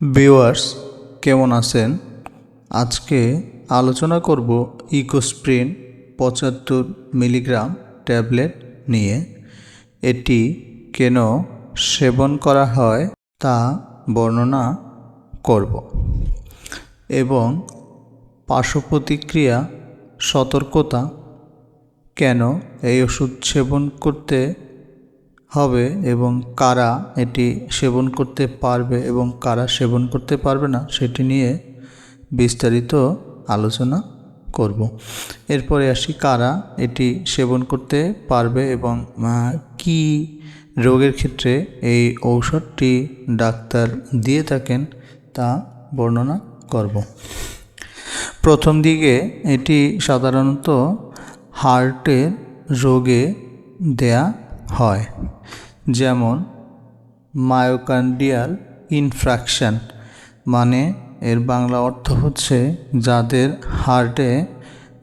Viewers, কেমন আছেন? আজকে আলোচনা করব ইকোস্প্রিন পঁচাত্তর মিলিগ্রাম ট্যাবলেট নিয়ে। এটি কেন সেবন করা হয় তা বর্ণনা করব এবং পার্শ্ব প্রতিক্রিয়া সতর্কতা কেন এই ওষুধ সেবন করতে হবে এবং কারা এটি সেবন করতে পারবে এবং কারা সেবন করতে পারবে না সেটি নিয়ে বিস্তারিত আলোচনা করব। এরপরে আসি, কারা এটি সেবন করতে পারবে এবং কি রোগের ক্ষেত্রে এই ঔষধটি ডাক্তার দিয়ে থাকেন তা বর্ণনা করব। প্রথম দিকে এটি সাধারণত হার্টের রোগে দেয়া হয়, যেমন মায়োকান্ডিয়াল ইনফ্রাকশন মানে এর বাংলা অর্থ হচ্ছে যাদের হার্টে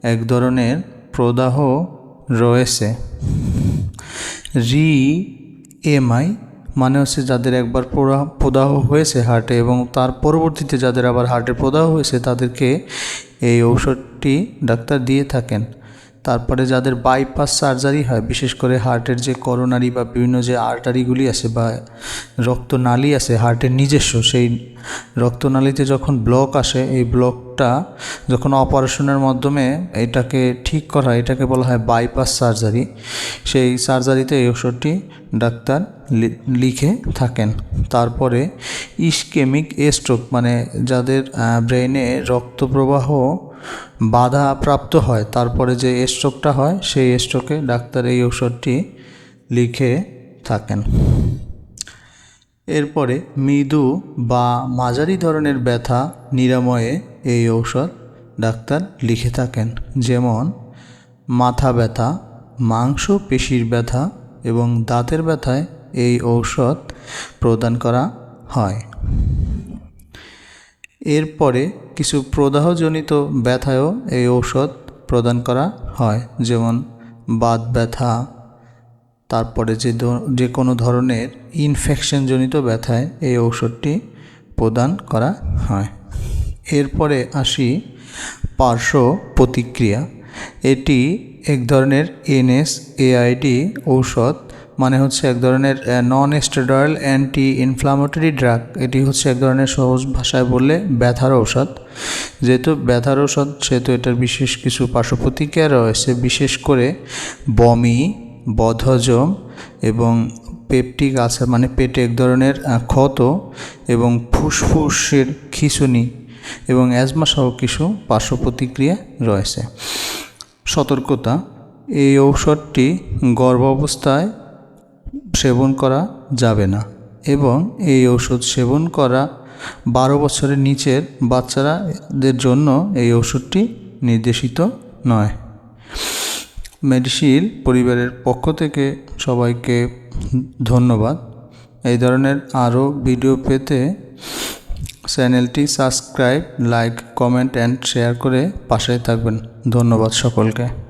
এক ধরনের প্রদাহ রয়েছে। রি এমআই মানে হচ্ছে যাদের একবার প্রদাহ প্রদাহ হয়েছে হার্টে এবং তার পরবর্তীতে যাদের আবার হার্টে প্রদাহ হয়েছে তাদেরকে এই ঔষধটি ডাক্তার দিয়ে থাকেন। তারপরে যাদের বাইপাস সার্জারি হয়, বিশেষ করে হার্টের যে করোনারি বা বিভিন্ন যে আর্টারিগুলি আছে বা রক্তনালী আছে হার্টের নিজস্ব, সেই রক্তনালীতে যখন ব্লক আসে, এই ব্লকটা যখন অপারেশনের মাধ্যমে এটাকে ঠিক করা হয়, এটাকে বলা হয় বাইপাস সার্জারি সেই সার্জারিতে এই ওষুধটি ডাক্তার লিখে থাকেন। তারপরে ইস্কেমিক স্ট্রোক মানে যাদের ব্রেনে রক্ত প্রবাহ বাধা প্রাপ্ত হয়, তারপরে যে স্ট্রোকটা হয়, সেই স্ট্রোকে ডাক্তার এই ঔষধটি লিখে থাকেন। এরপরে মৃদু বা মাঝারি ধরনের ব্যথা, নিরাময়ে এই ঔষধ ডাক্তার লিখে থাকেন। যেমন, মাথা ব্যথা, মাংস, পেশির ব্যথা এবং দাঁতের ব্যথায় এই ঔষধ প্রদান করা হয়। এরপরে কিছু প্রদাহজনিত ব্যথায়ও এই ঔষধ প্রদান করা হয়, যেমন বাত ব্যথা, তারপরে যে যে কোনো ধরনের ইনফেকশনজনিত ব্যথায় এই ঔষধটি প্রদান করা হয়। এরপরে আসি পার্শ্ব প্রতিক্রিয়া। এটি এক ধরনের এনএস এআইডি ঔষধ মানে হচ্ছে এক ধরনের non steroidal anti inflammatory drug এটি হচ্ছে এক ধরনের সহজ ভাষায় বললে ব্যথার ঔষধ। যেহেতু ব্যথার ঔষধ, সেহেতু এটার বিশেষ কিছু পার্শ্ব প্রতিক্রিয়া রয়েছে, বিশেষ করে বমি, বদহজম এবং পেপটিক আলসার মানে পেটে এক ধরনের ক্ষত এবং ফুসফুসের খিঁচুনি এবং অ্যাজমা সহ কিছু পার্শ্ব প্রতিক্রিয়া রয়েছে। সতর্কতা, এই ঔষধটি গর্ভাবস্থায় সেবন করা যাবে না এবং এই ওষুধ সেবন করা বারো বছরের নিচের বাচ্চারাদের জন্য এই ওষুধটি নির্দেশিত নয়। মেডিসিল পরিবারের পক্ষ থেকে সবাইকে ধন্যবাদ। এই ধরনের আরও ভিডিও পেতে চ্যানেলটি subscribe, like, comment, and share করে পাশে থাকবেন। ধন্যবাদ সকলকে।